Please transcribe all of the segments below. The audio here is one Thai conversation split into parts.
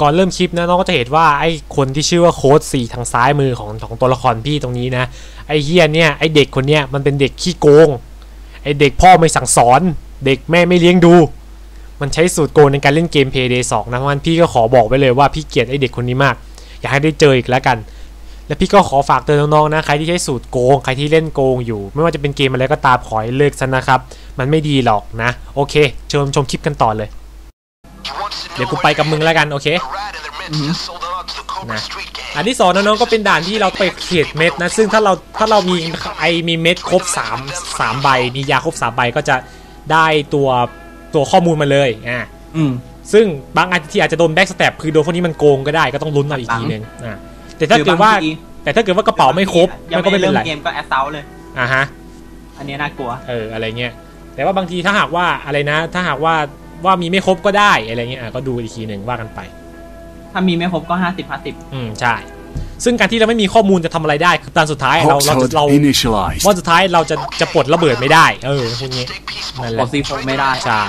ก่อนเริ่มคลิปนะน้องก็จะเห็นว่าไอ้คนที่ชื่อว่าโค้ดสี่ทางซ้ายมือของของตัวละครพี่ตรงนี้นะไอ้เฮียเนี่ยไอ้เด็กคนเนี้ยมันเป็นเด็กขี้โกงไอ้เด็กพ่อไม่สั่งสอน เด็กแม่ไม่เลี้ยงดู มันใช้สูตรโกงในการเล่นเกม Payday 2นะเพราะฉะนั้นพี่ก็ขอบอกไว้เลยว่าพี่เกลียดไอ้เด็กคนนี้มาก อยากให้ได้เจออีกแล้วกัน และพี่ก็ขอฝากเตือนน้องๆนะใครที่ใช้สูตรโกงใครที่เล่นโกงอยู่ ไม่ว่าจะเป็นเกมอะไรก็ตามขอให้เลิกซะนะครับ มันไม่ดีหรอกนะ โอเค เชิญชมคลิปกันต่อเลย เดี๋ยวกูไปกับมึงแล้วกันโอเคนะอันที่สองน้องๆก็เป็นด่านที่เราไปเขียดเม็ดนะ ซึ่งถ้าเราถ้าเรามีไอมีเม็ดครบ3 3ใบมียาครบ3ใบก็จะได้ตัวตัวข้อมูลมาเลยอ่าอืมซึ่งบางอันที่อาจจะโดนแบ็กสเตปคือโดนพวกนี้มันโกงก็ได้ก็ต้องลุ้นเอาอีกทีนึงอ่าแต่ถ้าเกิดว่าหรือบงทีแต่ถ้าเกิดว่ากระเป๋าไม่ครบยังมันก็ไม่ไม่ได้เป็นเริ่มไรเกมก็แอสเซาเลยอ่าฮะอันนี้น่ากลัวเอออะไรเงี้ยแต่ว่าบางทีถ้าหากว่าอะไรนะ ถ้าหากว่า ว่ามีไม่ครบก็ได้อะไรเงี้ยอะก็ดูอีกทีหนึ่งว่ากันไป ถ้ามีไม่ครบก็ห้าสิบห้าสิบอืมใช่ ซึ่งการที่เราไม่มีข้อมูลจะทำอะไรได้ คือตอนสุดท้ายเราเราจะ Hot เรา initialized. ว่าสุดท้ายเราจะจะปลดระเบิดไม่ได้ เออพวกนี้นั่นแหกละดซีโฟไม่ได้ใช่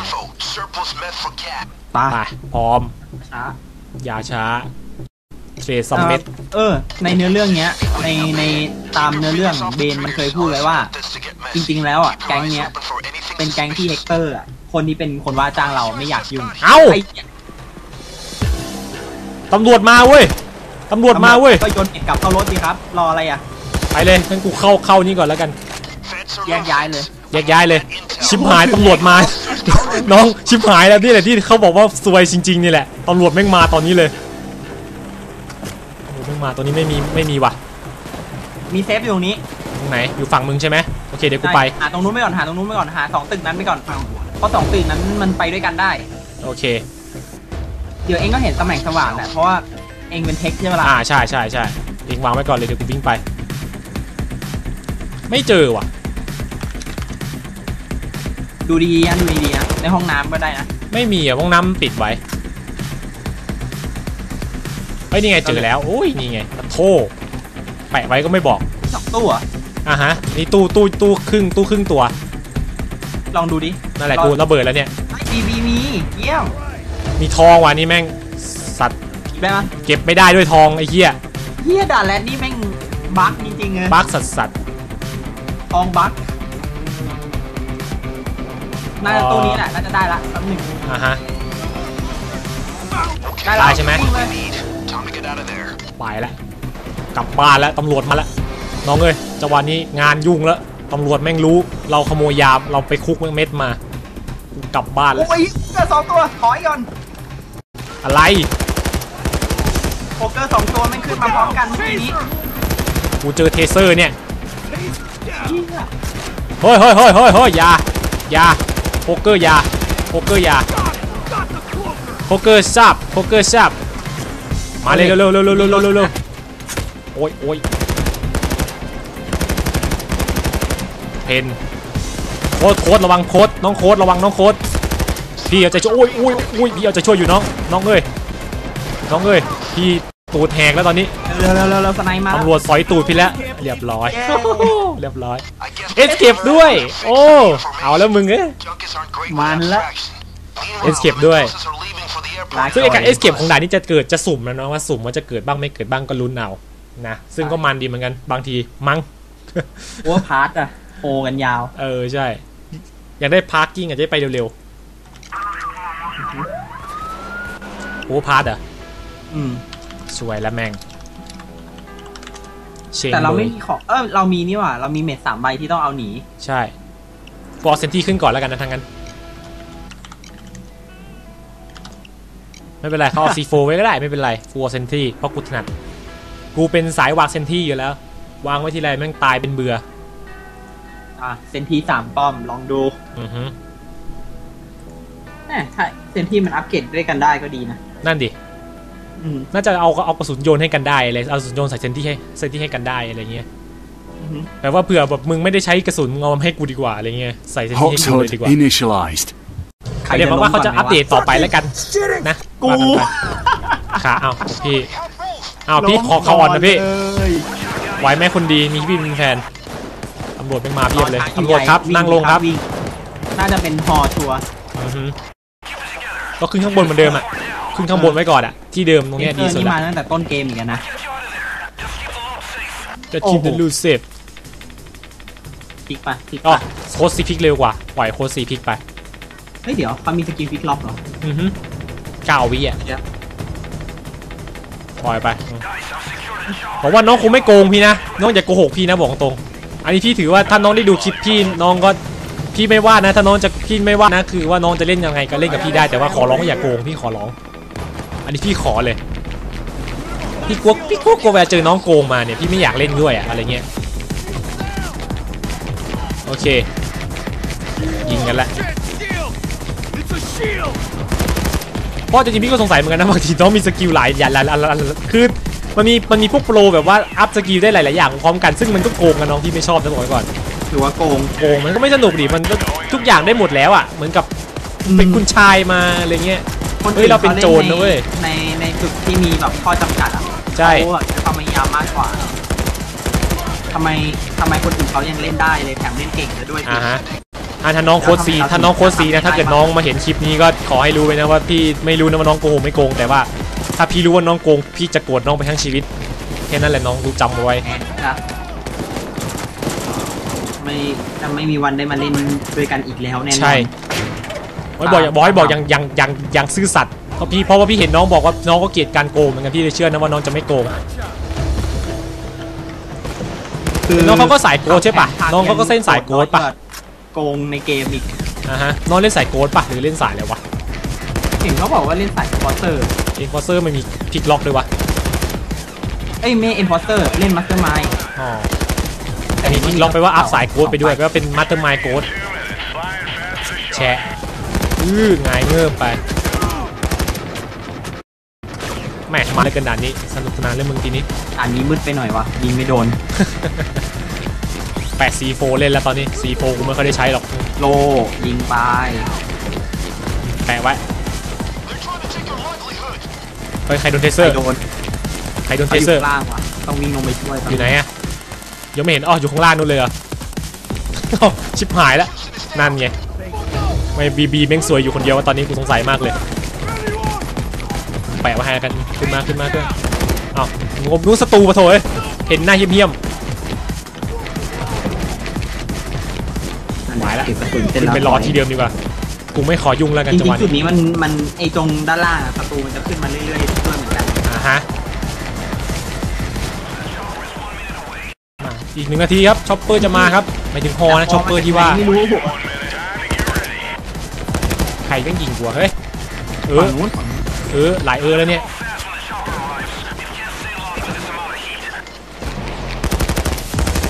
ตาไปพร้อมช้าอย่าช้าเทรดสองเม็ดเออ ในเนื้อเรื่องเนี้ย ในในตามเนื้อเรื่องเบนมันเคยพูดไว้ว่า จริง ๆ แล้วอะแก๊งเนี้ย เป็นแก๊งที่เฮกเตอร์อะคนที่เป็นคนว่าจ้างเราไม่อยากยุ่งเอ้า ไอ้หี้ยตำรวจมาเว้ย ตำรวจมาเว้ย ก็โยนเก็บกลับเข้ารถดีครับ รออะไรอะ ไปเลยงั้นกูเข้าเข้านี่ก่อนแล้วกันแยกย้ายเลย แยกย้ายเลย ชิบหายตำรวจมา น้องชิบหายแล้วนี่แหละที่เขาบอกว่าซวยจริงๆนี่แหละตำรวจแม่งมาตอนนี้เลยตำรวจแม่งมาตอนนี้ไม่มีไม่มีว่ะ มีเซฟอยู่ตรงนี้ต รงไหนอยู่ฝั่งมึงใช่ไหมโอเคเดี๋ยวกูไปหาตรงนู้นไปก่อนหาตรงนู้นไปก่อนหาสองตึกนั้นไปก่อนเพราะสองตึกนั้นมันไปด้วยกันได้ โอเค เดี๋ยวเองก็เห็นตำแหน่งสว่างแหละเพราะว่าเองเป็นเทคใช่ไหมล่ะอ่าใช่ใช่ใช่เองวางไว้ก่อนเลยเดี๋ยวกูวิ่งไป ไม่เจอว่ะ ดูดีๆนะดูดีๆนะในห้องน้ำก็ได้นะไม่มีอะห้องน้ำปิดไว้เฮ้ยนี่ไงเจอแล้วโอ้ยนี่ไงโทแปะไว้ก็ไม่บอกสองตู้เหร ออะฮะนี่ตู้ตู้ตู้ครึ่งตู้ครึ่งตัวลองดูดินั่นแหละกูระเบิดแล้วเนี่ยไอทีวีมีเยี่ยมมีทองว่ะนี่แม่งสัตว์ได้ไหมเก็บไม่ได้ด้วยทองไอ้เหี้ยเฮียด่านแรดนี่แม่งบั๊กจริงๆเลยบั๊กสัตว์สัตว์ทองบั๊กน่าจะตู้นี้แหละน่าจะได้ละแป๊บหนึ่งอะฮะได้ได้ละใช่ไหมวิ่งเลยไปแล้วกลับบ้านแล้วตำรวจมาแล้ว น้องเอ้ยจังหวะนี้งานยุ่งแล้วตำรวจแม่งรู้ เราขโมยยามเราไปคุกเม็ดมากลับบ้านแล้วโอ้ยเจอสองตัวถอยก่อนอะไรโปเกอร์สองตัวมันขึ้นมาพร้อมกันเมื่อกี้นี้กูเจอเทเซอร์เนี่ยเฮ้ยเฮ้ยเฮ้ยเฮ้ยเฮ้ยยายาโปเกอร์ยาโปเกอร์ยาโปเกอร์ซับโปเกอร์ซับมาเลยเร็วเร็วเร็วเร็วเร็วโอ้ยโอ้ย เพนโค้ดโค้ดระวังโค้ดน้องโค้ดระวังน้องโค้ดพี่เอาใจช่วยโอ้ยโอ้ยโอ้ยพี่เอาใจช่วยอยู่น้องน้องเอ้ยน้องเอ้ยพี่ตูดแหกแล้วตอนนี้เร็วเร็วเร็วเร็วสไนมาตำรวจสอยตูดพี่แล้วเรียบร้อยเย้เรียบร้อยเอสเก็บด้วย โอ้เอาแล้วมึงเอ้ยมันละ Escape ด้วยลากซึ่งไอการเอสเก็บของด่านนี้จะเกิดจะสุ่มนะเนาะว่าสุ่มว่าจะเกิดบ้างไม่เกิดบ้างก็ลุ้นเอานะซึ่งก็มันดีเหมือนกันบางทีมั้งโอ้พาร์ทอะ โพกันยาว เออ ใช่ อยากได้พาร์กิ้งอาจจะได้ไปเร็วๆโอ้พาร์ทอะอืม สวยแล้วแม่งเชงแต่เราไม่ลยมีของ เออเรามีนี่หว่า เรามีเม็ดสามใบที่ต้องเอาหนี ใช่ฟอร์เซนที่ขึ้นก่อนแล้วกันนะทางนั้น ไม่เป็นไรเขาเอา C4 ไว้ก็ได้ไม่เป็นไรฟูลเซนที่เพราะกูถนัด กูเป็นสายวางเซนที่อยู่แล้ว วางไว้ทีไรแม่งตายเป็นเบื่อ อะเซนทีสามป้อมลองดูอือฮึแหมถ้าเซนทีมันอัปเกรดด้วยกันได้ก็ดีนะนั่นดิ อืมน่าจะเอาเอากระสุนโยนให้กันได้เลยเอากระสุนโยนใส่เซนที่ให้เซนที่ให้กันได้อะไรเงี้ยอือหือแปลว่าเผื่อแบบมึงไม่ได้ใช้กระสุนมึงเอามาให้กูดีกว่าอะไรเงี้ยใส่เซนที่ให้กู Hot เลยดีกว่า initialized. เดี๋ยวมาว่าเขาจะอัปเดตต่อไปแล้วกันนะกู ว่ากันไปขาเอาพี่เอาพี่ขอเขาอ่อนนะพี่เลยไหวไหมคนดีมีพี่เป็นแฟนตำรวจเป็นมาเพียบเลยตำรวจครับวิ่นั่งลงครับวิ่น่าจะเป็นฮอชัวร์อือฮึก็ขึ้นข้างบนเหมือนเดิมอะขึ้นข้างบนไว้ก่อนอะที่เดิมตรงเนี้ยเอดีอสุดนี่ละมาตั้งแต่ต้นเกมอีกแล้วนะจะโอ้ทีมโหเดลูเซฟพลิกไปพลิกอ๋อไปโค้ดซีพิกเร็วกว่าปล่อยโค้ดซีพิกไปเฮ้ยเดี๋ยวเขามีสกิลพลิกล็อกเหรออือฮึเก้าวิอะเดี๋ยวปล่อยไปอืมผมว่าน้องคงไม่โกงพี่นะน้องอย่าโกหกพี่นะบอกตรง อันนี้พี่ถือว่าถ้าน้องได้ดูคลิปพี่น้องก็พี่ไม่ว่านะถ้าน้องจะพี่ไม่ว่านะคือว่าน้องจะเล่นยังไงก็เล่นกับพี่ได้แต่ว่าขอร้องอย่าโกงพี่ขอร้อง อันนี้พี่ขอเลยพี่กลัวพี่กลัวกลัวเวลาเจอน้องโกงมาเนี่ยพี่ไม่อยากเล่นด้วยอะอะไรเงี้ยโอเค ยิงกันละพราะจริงๆพี่ก็สงสัยเหมือนกันนะบางทีน้องมีสกิลหลายอย่างหลายหลายหลายคือ มันมีมันมีพวกโปรแบบว่าอัพสกิลได้หลาย ๆ อย่างพร้อมกันซึ่งมันก็โกงกันน้องที่ไม่ชอบจะบอกไว้ก่อนหรือว่าโกงโกงมันก็ไม่สนุกดิมันก็ทุกอย่างได้หมดแล้วอะเหมือนกับเป็นคุณชายมาอะไรเงี้ยคนเฮ้ยเราเป็นโจรนะเว้ยในในจุดที่มีแบบข้อจำกัดอะใช่เขาอะใช้ความพยายามมากกว่าทำไมทำไมคนอื่นเขายังเล่นได้เลยแถมเล่นเก่งซะด้วยอ่าฮะอะถ้าน้องโค้ดซีถ้าน้องโค้ดซีนะถ้าเกิดน้องมาเห็นคลิปนี้ก็ขอให้รู้ไว้นะว่าพี่ไม่รู้นะว่าน้องโกงไม่โกงแต่ว่า ถ้าพี่รู้ว่าน้องโกงพี่จะโกรธน้องไปทั้งชีวิตแค่นั้นแหละน้องรู้จำเอาไว้แหมนะไม่จะไม่มีวันได้มาเล่นด้วยกันอีกแล้วแน่นอนใช่บอยบอกอย่าบอยบอกยังยังยังยังซื่อสัตย์เพราะพี่เพราะว่าพี่เห็นน้องบอกว่าน้องก็เกลียดการโกงเหมือนกันพี่เลยเชื่อนะว่าน้องจะไม่โกงคือน้องเขาก็สายโกดใช่ปะน้องเขาก็เส้นสายโกดปะโกงในเกมอีกอ่าฮะน้องเล่นสายโกดปะหรือเล่นสายอะไรวะเห็นเขาบอกว่าเล่นสายคอร์เตอร์ เอ็นฟอร์เซอร์มันมีพลิกล็อกด้วยวะเอ้ยไม่เอ็นพอสเตอร์เล่นมาสเตอร์มายอ๋อแต่มีพลิกล็อกไปว่าอัพสายโกดไปด้วยแปลว่าเป็นมัตเตอร์มายโกดแชะอื้อไงายเงิบไปแหมมาเลยกันด่านนี้สนุกสนานเลยมึงทีนี้อันนี้มืดไปหน่อยวะยิงไม่โดนแปดซีโฟเล่นแล้วตอนนี้ซีโฟกูไม่ค่อยได้ใช้หรอก โลยิงไปแปะไว้ เฮ้ยใครโดนเทเซใคอรร์ โดนใครโดนเทเขาอเซอยู่ร์ ข้างล่างวะต้องวิ่งลงไปช่วยอยู่ไหนอะยังไม่เห็นอ๋ออยู่ข้างล่างนู่นเลยเหรออ้าวชิบหายแล้วนั่นไงไม่บีบีแม่งสวยอยู่คนเดียววะตอนนี้กูสงสัยมากเลย แปะมาให้กันขึ้นมาขึ้นมาขึ้นอ้าวงบนู้นศัตรูปะโถเอ้ยเห็นหน้าเหี้ยมหมายละ เก็บกระสุนๆเสร็จขึ้นแล้วไปรอที่เดิมดีกว่า กูไม่ขอยุ่งแล้วกันจจังริหงวะๆจุดนี้นี้มันมันไอตรงด้านล่างอะศัตรูมันจะขึ้นมาเรื่อยๆด้วยเหมือนกันอ่าฮะอะอีกหนึ่งนาทีครับช็อปเปอร์จะมาครับหมายถึงฮอนะช็อปเปอร์ที่ว่าไม่รู้ใครก็ยิงกว่าเฮ้ยเอฝั่องนู้นฝั่งนู้นเออหลายเออแล้วเนี่ย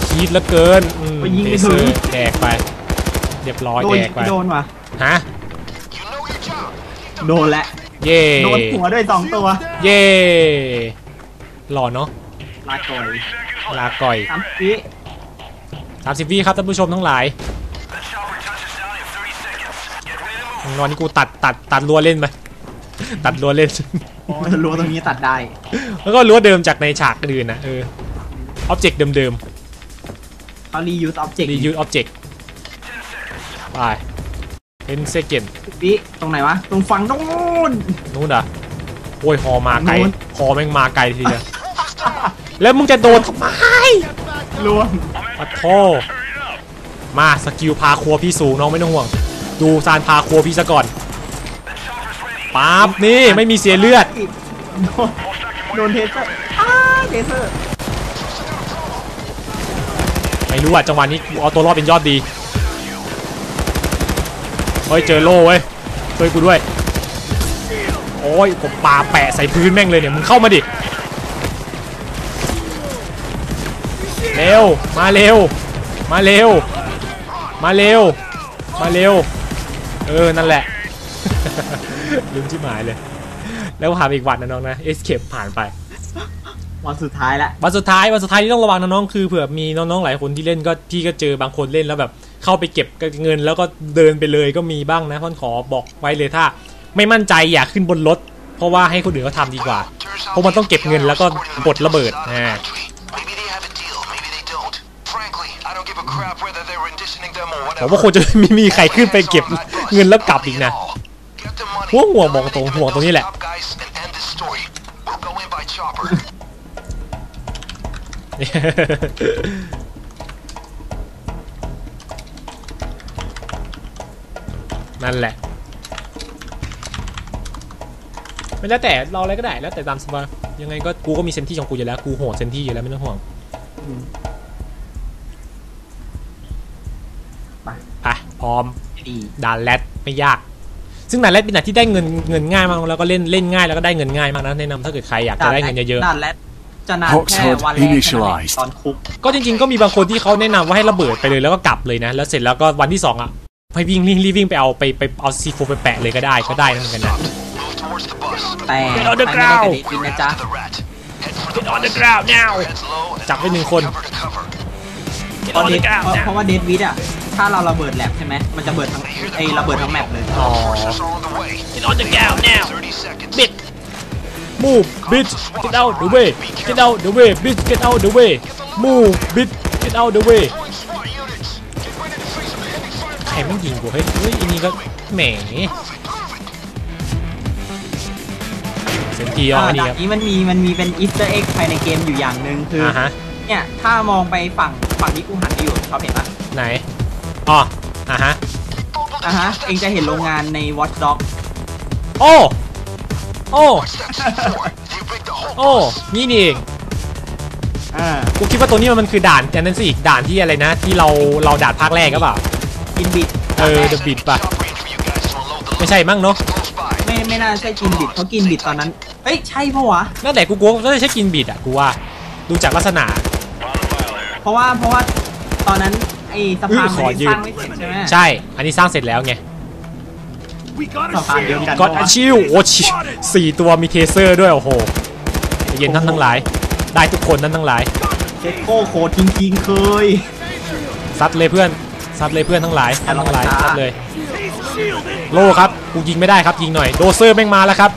คีดเหลือเกินอืมเทเซอร์แดกไป เรียบร้อยโดแดนกไปโดนว่ะฮะ โดนและเย่โดนหัวด้วยสองตัวเย่หล่อเนาะลาก่อยลาก่อยสามสิสามสิบวิครับท่านผู้ชมทั้งหลายนอนนี่กูตัดตัดตัดรัวเล่นไหมตัดรัวเล่นรัวตรงนี้ตัดได้ แล้วก็รัวเดิมจากในฉากอื่นนะเอออ็อบเจกต์เดิมๆเขารียูสออบเจกต์รียูสอ็อบเจกต์ไป 10 second นี่ตรงไหนวะ ตรงฝั่งนู้นนู้นเหรอะโอ้ยหอมาไกลหอแม่งมาไกลทีเดียวแล้วมึงจะโดนทำไมรวมปะโทมาสกิลพาครัวพี่สูงน้องไม่ต้องห่วง ดูซานพาครัวพี่ซะก่อนปั๊บนี่ไม่มีเสียเลือด โดนโดนเทเซอร์อ้าเทเซอร์ไม่รู้อะจังหวะนี้เอาตัวรอดเป็นยอดดี เฮ้ยเจอโล่เว้ยช่วยกูด้วยโอ้ยผมปาแปะใส่พื้นแม่งเลยเนี่ยมึงเข้ามาดิเร็วมาเร็วมาเร็วมาเร็วมาเร็วเออนั่นแหละลืมชิบหายเลย แล้วผ่านไปอีกวันนะน้องนะ escape ผ่านไปวันสุดท้ายละวันสุดท้ายวันสุดท้ายที่ต้องระวังนะน้องคือเผื่อมีน้องๆหลายคนที่เล่นก็พี่ก็เจอบางคนเล่นแล้วแบบ เข้าไปเก็บเงิน แล้วก็เดินไปเลยก็มีบ้างนะพ่อนขอบอกไว้เลยถ้า ไม่มั่นใจอยากขึ้นบนรถ เพราะว่าให้คนอื่นเขาทำดีกว่า เพราะมันต้องเก็บเงินแล้วก็ปลดระเบิดนะผมว่าคงจะไม่มีใครขึ้นไปเก็บเงินแล้วกลับอีกนะหัวหัวงมองตรงหัวตรงนี้แหละ นั่นแหละไม่แล้วแต่เราอะไรก็ได้แล้วแต่ตามสบายยังไงก็กูก็มีเซนที่ของกูอยู่แล้วกูโหดเซนที่อยู่แล้วไม่ต้องห่วงอืมไปพร้อมดีด่านแรดไม่ยาก ซึ่งด่านแรดเป็นด่านที่ได้เงินเงินง่ายมากแล้วก็เล่นเล่นง่ายแล้วก็ได้เงินง่ายมากนะแนะนำถ้าเกิดใครอยากจะได้เงินเยอะด่านแรกจะนานแค่ Hawkshead วันแรกแค่นั้นเอง initialized ตอนคุกๆก็จริงๆก็มีบางคนที่เขาแนะนำว่าให้ระเบิดไปเลยแล้วก็กลับเลยนะแล้วเสร็จแล้วก็วันที่สองอะ ให้วิ่งรีบรีบวิ่งไปเอาไปไปเอาซีโฟไปแปะเลยก็ได้ก็ได้นะเหมือนกันนะ Move towards the bus. แต่ Get on the ใครไม่ได้ ground กับเดวิดนะจ๊ะ To the rat. Head for the Get on the bus. ground now Heads low and จับไว้หนึ่งคน cover to cover. เพราะเดวิดเพราะเพราะว่าเดวิดอะ ถ้าเราระเบิดแลบใช่ไหมมันจะเบิดทั้งไอ้ระเบิดทั้งแมปเลย อ๋อ Forces are on the way. Get on the ground now 30 seconds. Bit move bitch get out the way get out the way bitch get out the way move bitch get out the way รไม่ยิงกูเฮ้ยเฮ้ยอันนี้ก็แหม Move it, move it. เซนทีอ๋ออ่านี่ด่าคนรับนี้มันมีมันมีเป็นอีสเตอร์เอ็กภายในเกมอยู่อย่างหนึ่งคือออ่าฮะเนี่ยถ้ามองไปฝั่งฝั่งที่กูหันไปอยู่เขาเห็นปะไหนอ๋ออ่าฮะอะฮะเองจะเห็นโรงงานใน Watch Dog โอ้โอ้ That's C4. They rigged the whole โอ้นี่นี่เองอ่ากูคิดว่าตัวนี้มันคือด่านอันนั้นสิอีกด่านที่อะไรนะ ที่เราเราด่านภาคแรกก็เปล่า กินบิด เออเดอะบิดป่ะ Stop range for you guys to unload the ไม่ใช่มั้งเนาะ close by. ไม่ไม่น่าใช่กินบิดเพราะกินบิดตอนนั้นเอ้ยใช่ปะวะนั่นแต่กูกลัวว่าจะใช่กินบิดอะกูว่าดูจากลักษณะเพราะว่าเพราะว่าตอนนั้นไอ้สะพานขอมันยืสมร้างไม่เสร็จใช่ไหมใช่ อันนี้สร้างเสร็จแล้วไงสะพานเดียวกันก็อปะวะชิวโอ้ชิสี่ตัวมีเทเซอร์ด้วยโอ้โหใจเย็นท่านทั้งหลาย ได้ทุกคนนั่นทั้งหลายเจ็ดโก้โคตรจริงๆเคยซัดเลยเพื่อน ซัดเลยเพื่อนทั้งหลายท่านทั้งหลายอย่ารอช้าซัดเลย โล่ครับกูยิงไม่ได้ครับยิงหน่อยโดเซอร์แม่งมาแล้วครับ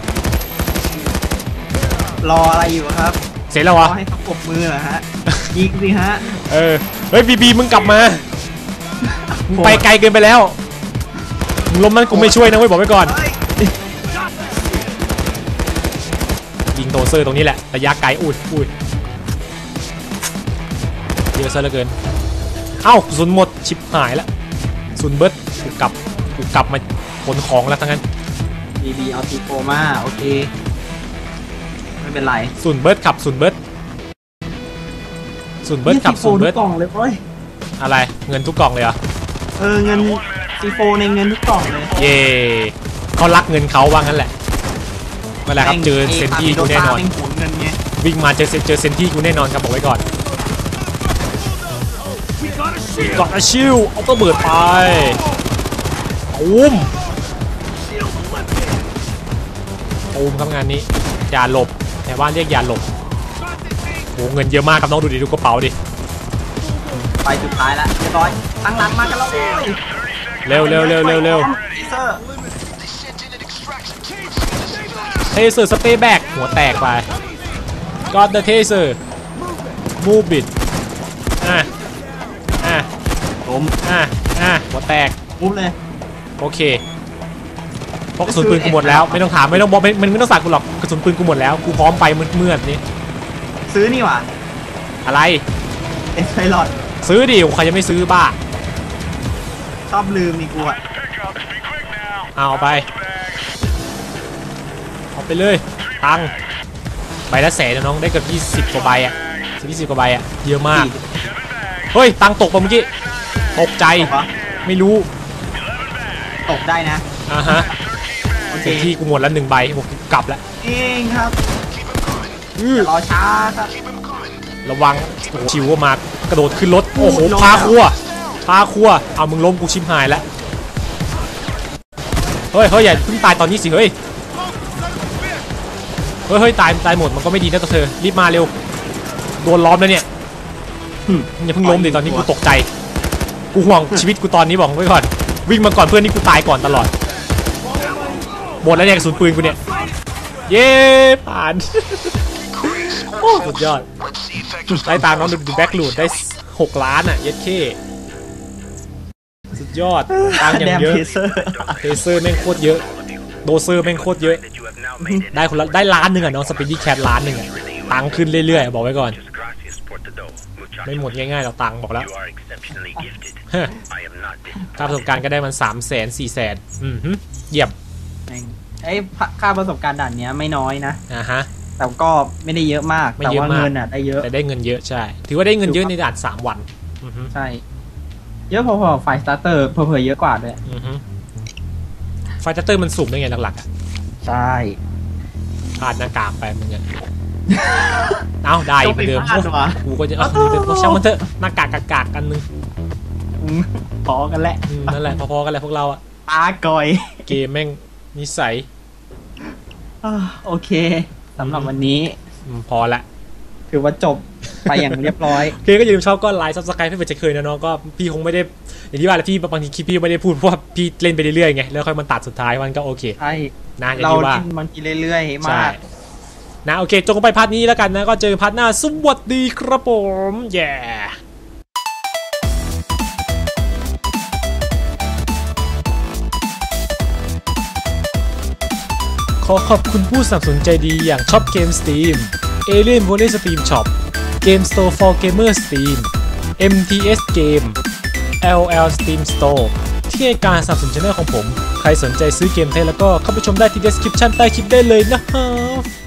รออะไรอยู่ครับ เสร็จแล้วรเหรออให้เขาปรบมือเหรอฮะ ยิงสิฮะเออเฮ้ยบีบีมึงกลับมามึงไปไกลเกินไปแล้วมึงล้มนั้นกูไม่ช่วยนะเว้ยบอกไว้ก่อนยิงโดเซอร์ตรงนี้แหละระยะไกลอุ้ยอุ้ยเยอะซะเหลือเกิน เอ้ากระสุนหมดชิบหายแล้วกระสุนเบิร์ดกูกลับกูกลับมาขนของแล้วทั้งนั้นบีบีเอาทีโฟมาโอเค ไม่เป็นไรกระสุนเบิร์ดขับกระสุนเบิร์ดกระสุนเบิร์ดขับกระสุนเบิร์ดกล่องเลยเว้ยอะไรเงินทุกกล่องเลยเหรอเออเงินซีโฟในเงินทุกกล่องเลยเย่เขารักเงินเขาว่างั้นแหละนั่นแหละครับเจอเซนที่กูแน่นอนแม่งหวงเงินไงวิ่งมาเจอเซเจอเซนที่กูแน่นอนครับบอกไว้ก่อน ก่อนอาชิวเอาตัวเบิดไปอุ้มอุ้มทำงานนี้อย่าหลบแต่ว่าเรียกอย่าหลบโอ้เงินเยอะมากครับน้องดูดิดูกระเป๋าดิไปสุดท้ายแล้วเรียบร้อยตั้งหลังมากันแล้วเว้ยเร็วเร็วเร็วเร็วเร็วเซอร์ They sent in an extraction team. The civilians เทเซอร์สเตย์แบ็กหัวแตกไปก็เดอะเทเซอร์มูบิดอะอะล้ มอะอะหัวแตกปุ๊บเลยโอเคเพราะกระสุนปืนกูหมดแล้วไม่ต้องถามไม่ต้องบอกไม่มันไม่ต้องสั่งกูหรอกกระสุนปืนกูหมดแล้วกูพร้อมไปมืดมืดๆนี่ซื้อนี่หว่าอะไรเอ็นไพลอตซื้อดิใครจะไม่ซื้อบ้าชอบลืมนี่กูอะเอาไปเอาไปเลยตังค์ใบละแสนนะน้องได้เกือบ20กว่าใบอะสิบยี่สิบกว่าใบอะเยอะมากเฮ้ยตังค์ตกปะเมื่อกี้ ตกใจตกปะไม่รู้ ตกได้นะ อ่าฮะโอเคเต็มที่กูหมดแล้วหนึ่งใบผมกลับแล้วเองครับอื้อรอช้าครับ ระวังโอ้โหชิวก็มากระโดดขึ้นรถ โอ้โหลง พาแล้วครัวพาครัว เอามึงล้มกูชิมหายแล้ว เฮ้ยเฮ้ยอย่าเพิ่งตายตอนนี้สิ เฮ้ย เฮ้ยเฮ้ยตายตายหมดมันก็ไม่ดีนะตัวเธอ รีบมาเร็ว โดนล้อมแล้วเนี่ยหึอย่าเพิ่งล้มดิตอนนี้กูตกใจ กูห่วงชีวิตกูตอนนี้บอกไว้ก่อน วิ่งมาก่อนเพื่อนนี่กูตายก่อนตลอดหมดแล้วเนี่ยกระสุนปืนกูเนี่ย เย้ผ่านโอ้สุดยอด Let's see effectors ไล่ตามน้องดูดูแบ็กลูดได้ 6 ล้านอะเย็ดเคสุดยอดตังค์อย่างเยอะแดมเพเซอร์เทเซอร์แม่งโคตรเยอะ โดเซอร์แม่งโคตรเยอะ ได้คนละได้ล้านหนึ่งอะน้องสปีดดี้แคทล้านหนึ่งอะตังค์ขึ้นเรื่อยๆ บอกไว้ก่อน ไม่หมดง่ายๆเราตังค์บอกแล้ว You are exceptionally gifted. Huh. I am not ค่าประสบการณ์ก็ได้มันสามแสนสี่แสนอือฮึเยี่ยมแม่งไอ้ค่าประสบการณ์ด่านเนี้ยไม่น้อยนะอ่าฮะแต่ก็ไม่ได้เยอะมากไม่แต่เยอะว่ามากเงินอะได้เยอะแต่ได้เงินเยอะใช่ ถือว่าได้เงินเยอะในด่านสามวันอือฮึใช่เยอะพอๆไฟสตาร์เตอร์เผลอๆเยอะกว่าด้วยอือฮึไฟตัตเตอร์มันสุ่มได้ไงหลักๆอะใช่พลาดหน้ากากไปมึงอะ เอ้าได้อีกเหมือนเดิมพลาดวะกูก็จะเออเดี๋ยวช่างมันเถอะหน้ากากกากๆกันนึงอืมพอกันแหละอืมนั่นแหละพอๆกันแหละพวกเราอะตากอย เกมแม่งนิสัยอ่าโอเคสำหรับวันนี้อืมพอละถือว่าจบไปอย่างเรียบร้อยโอเคก็อย่าลืมชอบก็ไลค์ซับสไครป์ให้เป็นจะเคยนะเน้องก็พี่คงไม่ได้อย่างที่ว่าแหละพี่บางทีคลิปพี่ไม่ได้พูดเพราะว่าพี่เล่นไปเรื่อยๆไงแล้วค่อยมาตัดสุดท้ายมันก็โอเคใช่นะอย่างเราที่ว่าเล่นบางทีเรื่อยๆใช่มาก นะโอเคจงไปพาร์ทนี้แล้วกันนะก็เจอพาร์ทหน้าสวัสดีครับผมแย่ขอขอบคุณผู้สนับสนุนใจดีอย่างช็อปเกมสต e ม Alien Volley Steam Shop Game Store for Gamer Steam MTS Game LL Steam Store ที่ให้การสนับสนุนช่องของผม ใครสนใจซื้อเกมไทยแล้วก็เข้าไปชมได้ที่ description ใต้คลิปได้เลยนะครับ